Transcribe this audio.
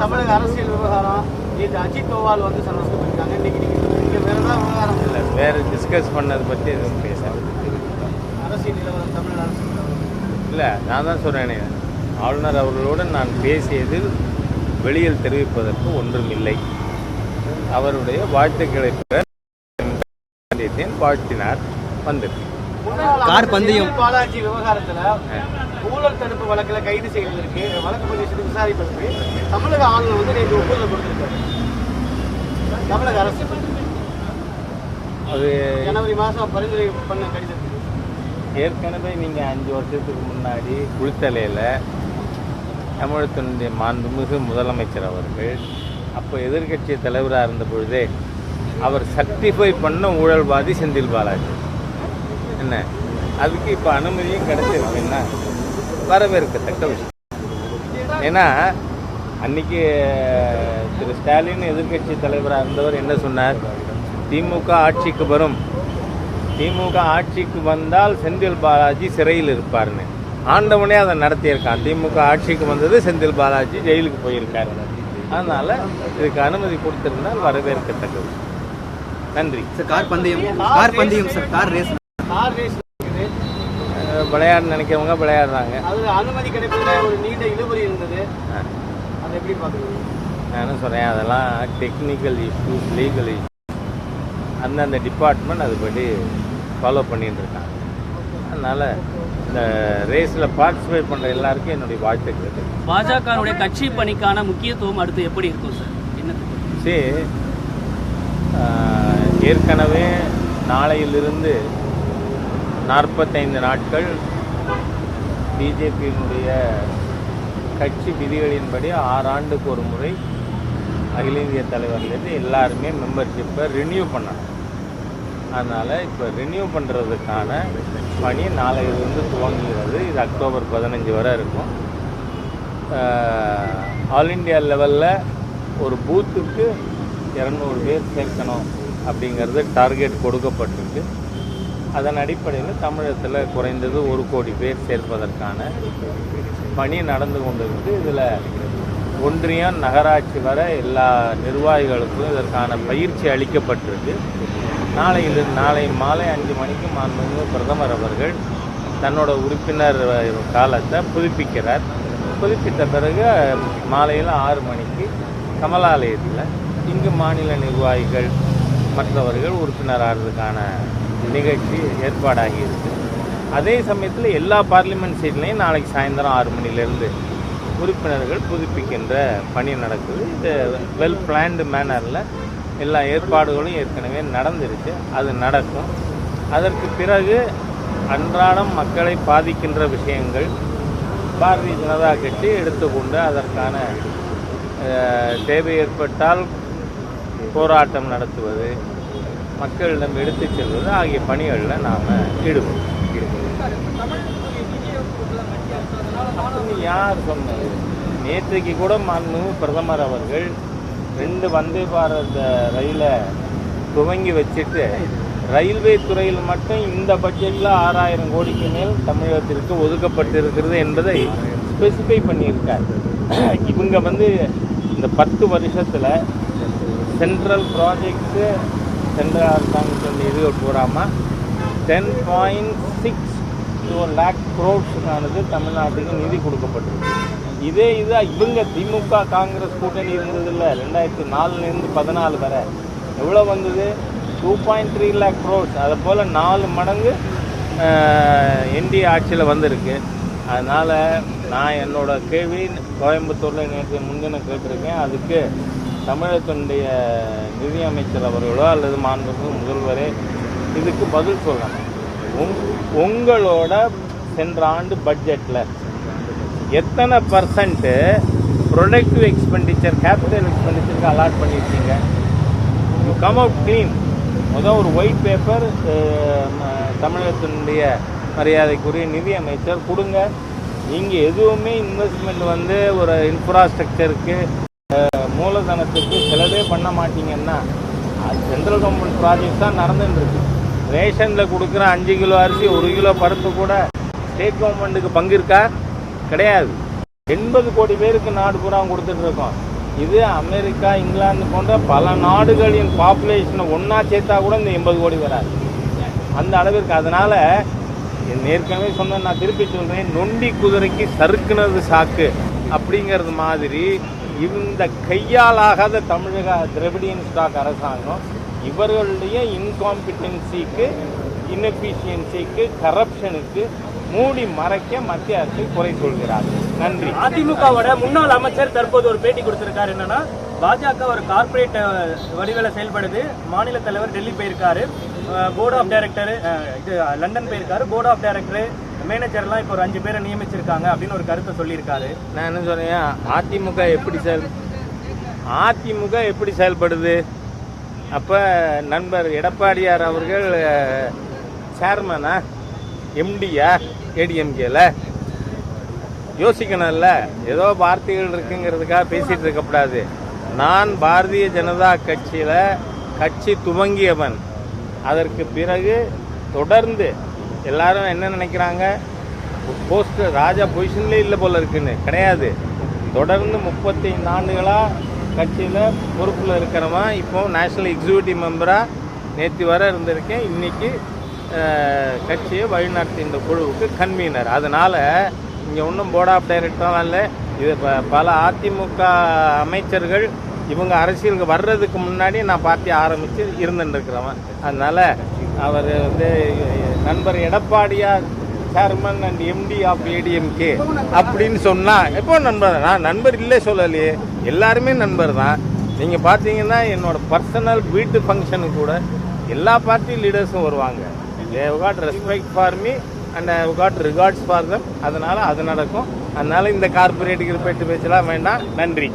தமிழக அரசியல் விவகாரம் இது அஜித் தோவால் வந்து சந்தோஷப்பட்டிருக்காங்க இன்னைக்கு நீங்க இங்க வேற ஏதாவது விவகாரம் இல்லை? வேறு டிஸ்கஸ் பண்ணதை பற்றி எதுவும் பேசாது அரசியல் நிலவரம் தமிழக அரசியல் இல்லை நான் தான் சொல்கிறேனே ஆளுநர் அவர்களுடன் நான் பேசியதில் வெளியில் தெரிவிப்பதற்கு ஒன்றும் இல்லை. அவருடைய வாழ்த்துக்களை பெற வாழ்த்தினார் வந்திருக்கு கார் பந்தயம். பாலாஜி விவகாரத்துல ஊழல் தடுப்பு வழக்குல கைது செய்வதற்கு வழக்கு பதிவு விசாரிப்பதற்கு தமிழக ஆளுநர் வந்து நேற்று ஒப்புதல் கொடுத்திருக்காரு. தமிழக அரசு. அது ஜனவரி மாதம் பரிந்துரை பண்ண கடிதத்துக்கு ஏற்கனவே நீங்கள் அஞ்சு வருஷத்துக்கு முன்னாடி குளித்தலையில் தமிழகத்தினுடைய மாண்புமிகு முதலமைச்சர் அவர்கள் அப்போ எதிர்க்கட்சி தலைவராக இருந்த பொழுதே அவர் சர்டிஃபை பண்ண ஊழல்வாதி செந்தில் பாலாஜி. என்ன? அதுக்கு இப்போ அனுமதியும் கிடைச்சிருக்குன்னா வரவேற்கத்தக்க விஷயம். ஏன்னா அன்னைக்கு திரு ஸ்டாலின் எதிர்க்கட்சி தலைவராக இருந்தவர் என்ன சொன்னார்? திமுக ஆட்சிக்கு வரும். திமுக ஆட்சிக்கு வந்தால் செந்தில் பாலாஜி சிறையில் இருப்பார்னு. ஆண்டவனே அதை நடத்தியிருக்கான். திமுக ஆட்சிக்கு வந்தது செந்தில் பாலாஜி ஜெயிலுக்கு போயிருக்காரு. அதனால் இதுக்கு அனுமதி கொடுத்திருந்தால் வரவேற்கத்தக்க விஷயம் நன்றி. சார் கார் பந்தயம் கார் பந்தயம் sir car race car race விளையாட நினைக்கிறவங்க விளையாடுறாங்க. அது அனுமதி கிடைப்பதில் ஒரு நீண்ட இழுபறி இருந்தது. அஹ் அதை எப்படி பார்க்குறீங்க? நான் என்ன சொல்கிறேன் அதெல்லாம் டெக்னிக்கல் இஷ்யூஸ் லீகல் இஷ்யூஸ் அந்தந்த டிபார்ட்மெண்ட் அதுபடி ஃபாலோ பண்ணிட்டு இருக்காங்க. அதனால் இந்த ரேஸில் பார்ட்டிசிபேட் பண்ணுற எல்லாருக்கும் என்னுடைய வாழ்த்துக்கள். பாஜகவுடைய கட்சி பணிக்கான முக்கியத்துவம் அடுத்து எப்படி இருக்கும் சார் என்னத்துக்கு சரி ஏற்கனவே நாளையிலிருந்து நாற்பத்தைந்து நாட்கள் பிஜேபியினுடைய கட்சி விதிகளின்படி ஆறு ஆண்டுக்கு ஒரு முறை அகில இந்திய தலைவர்லேருந்து எல்லாருமே மெம்பர்ஷிப்பை ரினியூ பண்ணணும். அதனால் இப்போ ரினியூ பண்ணுறதுக்கான பணி நாளையிலிருந்து துவங்குகிறது. இது அக்டோபர் பதினஞ்சு வரை இருக்கும். ஆல் இண்டியா லெவலில் ஒரு பூத்துக்கு இரநூறு பேர் சேர்க்கணும் அப்படிங்கிறது டார்கெட் கொடுக்கப்பட்டிருக்கு. அதன் அடிப்படையில் தமிழகத்தில் குறைந்தது ஒரு கோடி பேர் சேர்ப்பதற்கான பணி நடந்து கொண்டிருக்கு இதில் ஒன்றியம் நகராட்சி வர எல்லா நிர்வாகிகளுக்கும் இதற்கான பயிற்சி அளிக்கப்பட்டிருக்கு. நாளையில் நாளை மாலை அஞ்சு மணிக்கு மாண்புமிகு பிரதமர் அவர்கள் தன்னோட உறுப்பினர் காலத்தை புதுப்பிக்கிறார். புதுப்பித்த பிறகு மாலையில் ஆறு மணிக்கு கமலாலயத்தில் இங்கு மாநில நிர்வாகிகள் மற்றவர்கள் உறுப்பினராகிறதுக்கான நிகழ்ச்சி ஏற்பாடாகி இருக்கு அதே சமயத்தில் எல்லா பார்லிமெண்ட் சீட்லேயும் நாளைக்கு சாயந்தரம் ஆறு மணிலேருந்து உறுப்பினர்கள் புதுப்பிக்கின்ற பணி நடக்குது. இது வெல் பிளான்டு மேனரில் எல்லா ஏற்பாடுகளும் ஏற்கனவே நடந்துருச்சு. அது நடக்கும். அதற்கு பிறகு அன்றாடம் மக்களை பாதிக்கின்ற விஷயங்கள் பாரதிய ஜனதா கட்சி எடுத்துக்கொண்டு அதற்கான தேவை ஏற்பட்டால் போராட்டம் நடத்துவது மக்களிடம் எடுத்துச் செல்வது ஆகிய பணிகளில் நாம் ஈடுபடும் யார் சொன்னது? நேற்றைக்கு கூட மண்ணு பிரதமர் அவர்கள் ரெண்டு வந்தே பாரத ரயிலை துவங்கி வச்சுட்டு ரயில்வே துறையில் மட்டும் இந்த பட்ஜெட்டில் ஆறாயிரம் கோடிக்கு மேல் தமிழகத்திற்கு ஒதுக்கப்பட்டிருக்கிறது என்பதை ஸ்பெசிஃபை பண்ணியிருக்கார். இவங்க வந்து இந்த பத்து வருஷத்தில் சென்ட்ரல் ப்ராஜெக்ட்ஸு சென்ட்ரல் அரசாங்கத்தினுடைய இது கூறாமல் ten point six two lakh க்ரோட்ஸுக்கானது தமிழ்நாட்டுக்கு நிதி கொடுக்கப்பட்டிருக்கு. இதே இது இவங்க திமுக காங்கிரஸ் கூட்டணி இருந்ததில்ல. ரெண்டாயிரத்தி நாலுலேருந்து பதினாலு வரை. எவ்வளோ வந்தது? Two point three lakh crores அதை போல் நாலு மடங்கு என்டிஏ ஆட்சியில் வந்திருக்கு. அதனால் நான் என்னோடய கேள்வி கோயம்புத்தூரில் நேற்று முன்தினம் கேட்டிருக்கேன். அதுக்கு தமிழகத்தினுடைய நிதியமைச்சர் அவர்களோ அல்லது மாண்புமிகு முதல்வரே இதுக்கு பதில் சொல்லணும். உங் உங்களோட சென்ற ஆண்டு பட்ஜெட்டில் எத்தனை பர்சன்ட்டு ப்ரொடக்டிவ் எக்ஸ்பெண்டிச்சர் கேபிட்டல் எக்ஸ்பெண்டிச்சருக்கு அலாட் பண்ணியிருக்கீங்க? யூ கம் அவுட் க்ளீன் முதல் ஒரு ஒயிட் பேப்பர் தமிழகத்தினுடைய மரியாதைக்குரிய நிதி அமைச்சர் கொடுங்க. நீங்கள் எதுவுமே இன்வெஸ்ட்மெண்ட் வந்து ஒரு இன்ஃப்ராஸ்ட்ரக்சருக்கு மூலதனத்துக்கு செலவே பண்ண மாட்டீங்கன்னா அது சென்ட்ரல் கவர்மெண்ட் ப்ராஜெக்ட் தான் நடந்துட்டுருக்கு. ரேஷனில் கொடுக்குற அஞ்சு கிலோ அரிசி ஒரு கிலோ பருப்பு கூட ஸ்டேட் கவர்மெண்ட்டுக்கு பங்கு இருக்கா? கிடையாது. எண்பது கோடி பேருக்கு நாடு பூரா கொடுத்துட்ருக்கோம் இது அமெரிக்கா இங்கிலாந்து போன்ற பல நாடுகளின் பாப்புலேஷனை ஒன்றா சேர்த்தா கூட இந்த எண்பது கோடி வராது. அந்த அளவிற்கு அதனால் ஏற்கனவே சொன்ன நான் திருப்பி சொல்கிறேன் நொண்டி குதிரைக்கு சறுக்குனது சாக்கு அப்படிங்கிறது மாதிரி இந்த கையாலாகாத தமிழக திரவிடியன் ஸ்டாக் அரசாங்கம் இவர்களுடைய இன்காம்பிட்டன்சிக்கு இன்எஃபிஷியன்சிக்கு கரப்ஷனுக்கு மூடி மறைக்க மத்திய அரசு குறை சொல்கிறார். நன்றி. அதிமுகவோட முன்னாள் அமைச்சர் தற்போது ஒரு பேட்டி கொடுத்திருக்காரு என்னன்னா பாஜக ஒரு கார்பரேட் வடிவில் செயல்படுது. மாநில தலைவர் டெல்லி போயிருக்காரு. போர்ட் ஆஃப் டைரக்டர் இது லண்டன் போயிருக்காரு. போர்ட் ஆஃப் டைரக்டர் மேனேஜர்லாம் இப்போ ஒரு அஞ்சு பேரை நியமிச்சிருக்காங்க அப்படின்னு ஒரு கருத்தை சொல்லியிருக்காரு. நான் என்ன சொன்னேன் அதிமுக எப்படி செயல் அதிமுக எப்படி செயல்படுது? அப்போ நண்பர் எடப்பாடியார் அவர்கள் சேர்மனா எம்டியா ஏடிஎம்கேல யோசிக்கணும்ல ஏதோ வார்த்தைகள் இருக்குங்கிறதுக்காக பேசிகிட்டு இருக்கக்கூடாது. நான் பாரதிய ஜனதா கட்சியில் கட்சி துவங்கியவன். அதற்கு பிறகு தொடர்ந்து எல்லாரும் என்ன நினைக்கிறாங்க? போஸ்ட் ராஜா பொசிஷன்லேயே இல்லை போல இருக்குன்னு. கிடையாது. தொடர்ந்து முப்பத்தைந்து ஆண்டுகளாக கட்சியில் பொறுப்பில் இருக்கிறவன் இப்போ நேஷனல் எக்ஸிக்யூட்டிவ் மெம்பராக நேற்று வர இருந்திருக்கேன். இன்றைக்கி கட்சியை வழிநடத்தி இந்த குழுவுக்கு கன்வீனர் அதனால் இங்கே ஒன்றும் போர்ட் ஆஃப் டைரக்டர்லாம் இல்லை. இது ப- பல அதிமுக அமைச்சர்கள் இவங்க அரசியலுக்கு வர்றதுக்கு முன்னாடி நான் பார்ட்டி ஆரம்பித்து இருந்துட்டு இருக்கிறவன். அதனால் அவர் வந்து நண்பர் எடப்பாடியார் chairman and MD of ADMK அப்படின்னு சொன்னால் எப்போ நண்பர்? நான் நண்பர் இல்லை சொல்லலையே. எல்லாருமே நண்பர் தான். நீங்கள் பார்த்தீங்கன்னா என்னோட பர்சனல் வீட்டு ஃபங்க்ஷனுக்கு கூட எல்லா பார்ட்டி லீடர்ஸும் வருவாங்க. Got respect for me and I got regards for them அதனால் அது நடக்கும். அதனால் இந்த கார்பரேட் கிருப்பேட்டு பேச்செல்லாம் வேண்டாம். நன்றி.